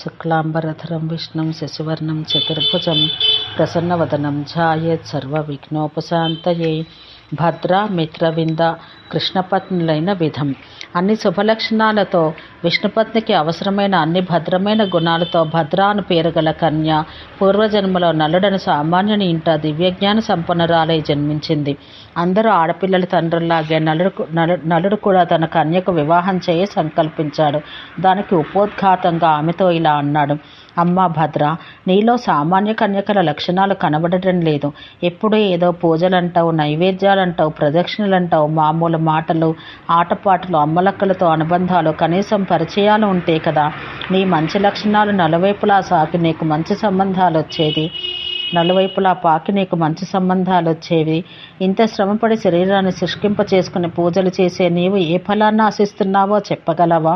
శుక్లాంబరధరం విష్ణుం శశివర్ణం చతుర్భుజం ప్రసన్నవదనం ఝాయేత్ సర్వవిఘ్నోపశాంతయే. భద్ర మిత్రవింద కృష్ణపత్నులైన విధం. అన్ని శుభలక్షణాలతో విష్ణుపత్నికి అవసరమైన అన్ని భద్రమైన గుణాలతో భద్ర అను పేరు గల కన్య పూర్వజన్మలో నలుడను సామాన్యుని ఇంట దివ్యజ్ఞాన సంపన్నురాలై జన్మించింది. అందరూ ఆడపిల్లల తండ్రుల్లాగే నలుడు నలు నలుడు కూడా తన కన్యకు వివాహం చేయ సంకల్పించాడు. దానికి ఉపోద్ఘాతంగా ఆమెతో ఇలా అన్నాడు. అమ్మా భద్ర నీలో సామాన్య కన్యకల లక్షణాలు కనబడటం లేదు. ఎప్పుడూ ఏదో పూజలంటావు నైవేద్యాలంటావు ప్రదక్షిణలంటావు మామూలు మాటలు ఆటపాటలు అమ్మలక్కలతో అనుబంధాలు కనీసం పరిచయాలు ఉంటే కదా నీ మంచి లక్షణాలు నలువైపులా సాకి నీకు మంచి సంబంధాలు వచ్చేది నలువైపులా పాకి నీకు మంచి సంబంధాలు వచ్చేవి. ఇంత శ్రమపడి శరీరాన్ని శుష్కింప చేసుకుని పూజలు చేసే నీవు ఏ ఫలాన్ని ఆశిస్తున్నావో చెప్పగలవా?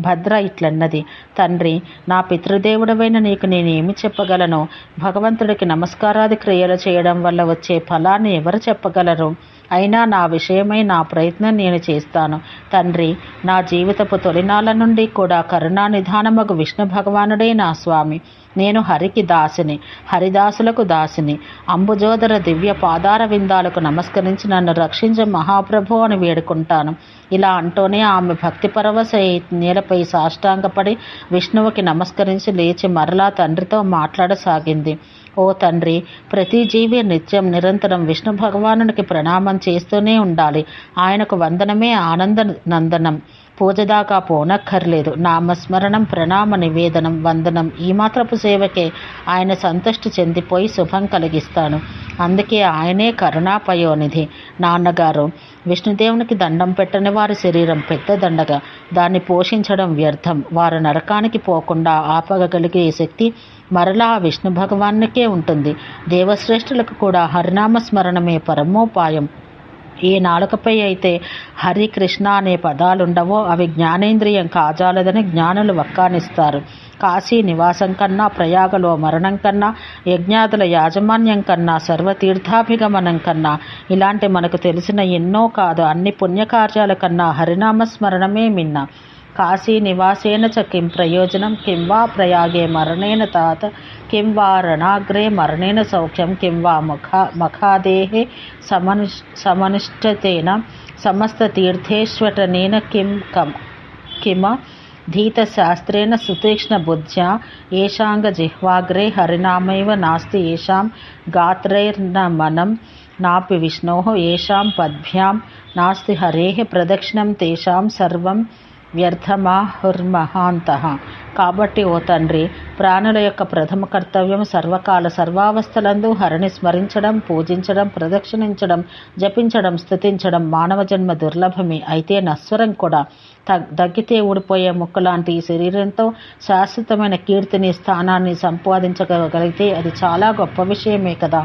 భద్ర ఇట్లన్నది. తండ్రి నా పితృదేవుడవైన నీకు నేనేమి చెప్పగలను? భగవంతుడికి నమస్కారాది క్రియలు చేయడం వల్ల వచ్చే ఫలాన్ని ఎవరు చెప్పగలరు? అయినా నా విషయమై నా ప్రయత్నం నేను చేస్తాను. తండ్రి నా జీవితపు తొలినాల నుండి కూడా కరుణానిధానమగు విష్ణు భగవానుడే నా స్వామి. నేను హరికి దాసిని హరిదాసులకు దాసిని. అంబుజోదర దివ్య పాదార విందాలకు నమస్కరించి నన్ను రక్షించే మహాప్రభు అని వేడుకుంటాను. ఇలా అంటూనే ఆమె భక్తి పరవశ నేలపై సాష్టాంగపడి విష్ణువుకి నమస్కరించి లేచి మరలా తండ్రితో మాట్లాడసాగింది. ఓ తండ్రి ప్రతి జీవి నిత్యం నిరంతరం విష్ణు భగవానునికి ప్రణామం చేస్తూనే ఉండాలి. ఆయనకు వందనమే ఆనంద నందనం. పూజ దాకా పోనక్కర్లేదు. నామస్మరణం ప్రణామ నివేదనం వందనం ఈ మాత్రపు సేవకే ఆయన సంతుష్టి చెందిపోయి శుభం కలిగిస్తాను. అందుకే ఆయనే కరుణాపయోనిధి. నాన్నగారు. విష్ణుదేవునికి దండం పెట్టని వారి శరీరం పెద్ద దండగా దాన్ని పోషించడం వ్యర్థం. వారు నరకానికి పోకుండా ఆపగలిగే శక్తి మరలా ఆ విష్ణు భగవానుకే ఉంటుంది. దేవశ్రేష్ఠులకు కూడా హరినామ స్మరణమే పరమోపాయం. ఏ నాలుకపై అయితే హరి కృష్ణ అనే పదాలుండవో అవి జ్ఞానేంద్రియం కాజాలదని జ్ఞానులు వక్కానిస్తారు. కాశీ నివాసం కన్నా ప్రయాగలో మరణం కన్నా యజ్ఞాదుల యాజమాన్యం కన్నా సర్వతీర్థాభిగమనం కన్నా ఇలాంటి మనకు తెలిసిన ఎన్నో కాదు అన్ని పుణ్యకార్యాల కన్నా హరినామ స్మరణమే మిన్న. కాశీ నివాసేన చ కిం ప్రయోజనం కిం వా ప్రయాగే మరణేన తాత కిం వా రణాగ్రే మరణేన సౌఖ్యం కిం వా ముఖ మఖాదేహే సమను సమనుష్ఠతేన సమస్త తీర్థేశ్వటనేన కిం కం కిమ धीतशास्त्रेण सुतीक्ष्णबुद्ध्या येषाङ्गजिह्वाग्रे हरिनामैव नास्ति येषां गात्रैर्न मनं नापि विष्णोः येषां पद्भ्यां नास्ति हरेः प्रदक्षिणं तेषां सर्वं వ్యర్థమాహుర్మహాంత. కాబట్టి ఓ తండ్రి ప్రాణుల యొక్క ప్రథమ కర్తవ్యం సర్వకాల సర్వావస్థలందు హరిని స్మరించడం పూజించడం ప్రదక్షిణించడం జపించడం స్థుతించడం మానవ జన్మ దుర్లభమే. అయితే నస్వరం కూడా దగ్గితే ఊడిపోయే ముక్క లాంటి ఈ శరీరంతో శాశ్వతమైన కీర్తిని స్థానాన్ని సంపాదించగలిగితే అది చాలా గొప్ప విషయమే కదా.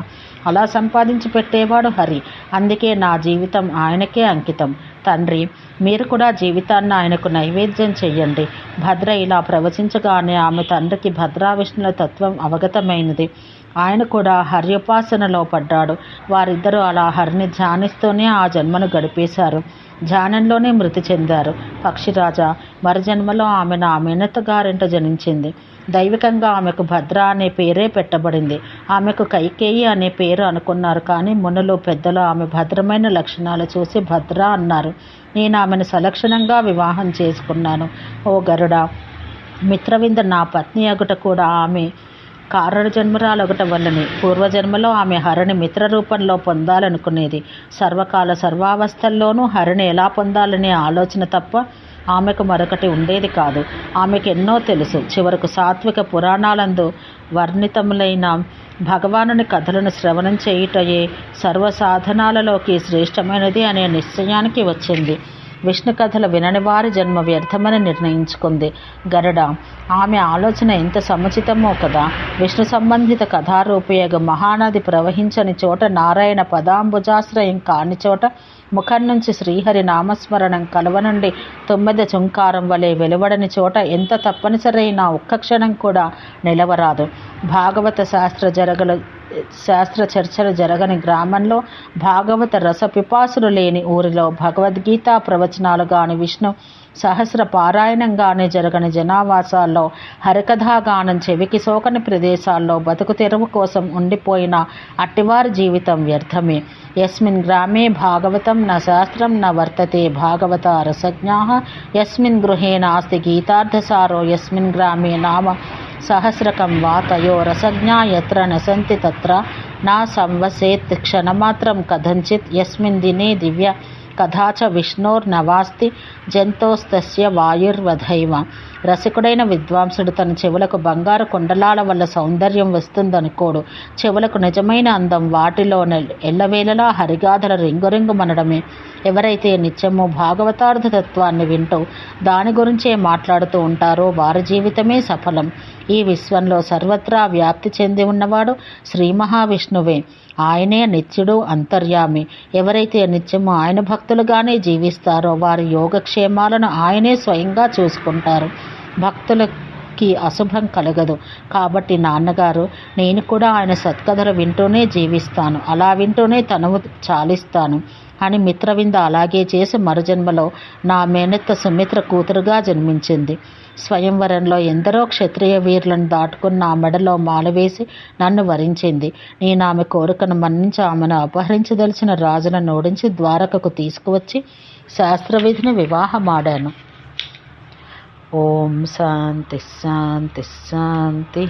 అలా సంపాదించి పెట్టేవాడు హరి. అందుకే నా జీవితం ఆయనకే అంకితం. తండ్రి మీరు కూడా జీవితాన్ని ఆయనకు నైవేద్యం చెయ్యండి. భద్ర ఇలా ప్రవచించగానే ఆమె తండ్రికి భద్రా విష్ణుల తత్వం అవగతమైనది. ఆయన కూడా హర్యోపాసనలో పడ్డాడు. వారిద్దరూ అలా హరిని ధ్యానిస్తూనే ఆ జన్మను గడిపేశారు. ధ్యానంలోనే మృతి చెందారు. పక్షిరాజా మరుజన్మలో ఆమె నా మేనత్త గారింట జనించింది. దైవికంగా ఆమెకు భద్ర అనే పేరే పెట్టబడింది. ఆమెకు కైకేయి అనే పేరు అనుకున్నారు కానీ మునులు పెద్దలు ఆమె భద్రమైన లక్షణాలు చూసి భద్ర అన్నారు. నేను ఆమెను సలక్షణంగా వివాహం చేసుకున్నాను. ఓ గరుడ మిత్రవింద నా పత్ని అగుట కూడా ఆమె కారణ జన్మరాలొకట వల్లనే పూర్వజన్మలో ఆమె హరిని మిత్ర రూపంలో పొందాలనుకునేది. సర్వకాల సర్వావస్థల్లోనూ హరిని ఎలా పొందాలనే ఆలోచన తప్ప ఆమెకు మరొకటి ఉండేది కాదు. ఆమెకు ఎన్నో తెలుసు. చివరకు సాత్విక పురాణాలందు వర్ణితములైన భగవానుని కథలను శ్రవణం చేయుటయే సర్వసాధనాలలోకి శ్రేష్టమైనది అనే నిశ్చయానికి వచ్చింది. విష్ణు కథలు వినని వారి జన్మ వ్యర్థమని నిర్ణయించుకుంది. గరుడ ఆమె ఆలోచన ఎంత సముచితమో కదా. విష్ణు సంబంధిత కథారూపయోగ మహానది ప్రవహించని చోట నారాయణ పదాంబుజాశ్రయం కాని చోట ముఖం నుంచి శ్రీహరి నామస్మరణం కలవ నుండి తొమ్మిది చుంకారం వలె వెలువడని చోట ఎంత తప్పనిసరైన ఒక్క క్షణం కూడా నిలవరాదు. భాగవత శాస్త్ర జరగలు శాస్త్ర చర్చలు జరగని గ్రామంలో భాగవత రస పిపాసులు లేని ఊరిలో భగవద్గీత ప్రవచనాలు గాని విష్ణు సహస్ర పారాయణంగానే జరగని జనావాసాల్లో హరికథాగానం చెవికి సోకని ప్రదేశాల్లో బతుకు తెరువు కోసం ఉండిపోయిన అట్టివారి జీవితం వ్యర్థమే. యస్మిన్ గ్రామే భాగవతం న శాస్త్రం న వర్తతే భాగవత రసజ్ఞా. యస్మిన్ గృహే నాస్తి గీతార్థసారో యస్మిన్ గ్రామే నామ సహస్రకం వాతయో రసజ్ఞా ఎత్ర నసంతి తత్ర. నా సంవసేత్ క్షణమాత్రం కథంచిత్. యస్మిన్ దినే దివ్య కథాచ విష్ణోర్నవాస్తి. జంతోస్తస్య వాయుర్వధైవ. రసికుడైన విద్వాంసుడు తన చెవులకు బంగారు కుండలాల వల్ల సౌందర్యం వస్తుందనుకోడు. చెవులకు నిజమైన అందం వాటిలో ఎల్లవేళలా హరిగాథల రింగురింగు మనడమే ఎవరైతే నిత్యము భాగవతార్థ తత్వాన్ని వింటూ దాని గురించే మాట్లాడుతూ ఉంటారో వారి జీవితమే సఫలం. ఈ విశ్వంలో సర్వత్రా వ్యాప్తి చెంది ఉన్నవాడు శ్రీ మహావిష్ణువే. ఆయనే నిత్యుడు అంతర్యామి. ఎవరైతే నిత్యము ఆయన భక్తులుగానే జీవిస్తారో వారి క్షేమాలను ఆయనే స్వయంగా చూసుకుంటారు. భక్తులకి అశుభం కలగదు. కాబట్టి నాన్నగారు నేను కూడా ఆయన సత్కథలు వింటూనే జీవిస్తాను. అలా వింటూనే తనువు చాలిస్తాను. అని మిత్రవింద అలాగే చేసి మరుజన్మలో నా మేనత్త సుమిత్ర కూతురుగా జన్మించింది. స్వయంవరంలో ఎందరో క్షత్రియ వీరులను దాటుకుని నా మెడలో మాలవేసి నన్ను వరించింది. నేను ఆమె కోరికను మన్నించి ఆమెను అపహరించదలిచిన రాజులను ఓడించి ద్వారకకు తీసుకువచ్చి శాస్త్రవిధిని వివాహమాడాను. ఓం శాంతి శాంతి శాంతి.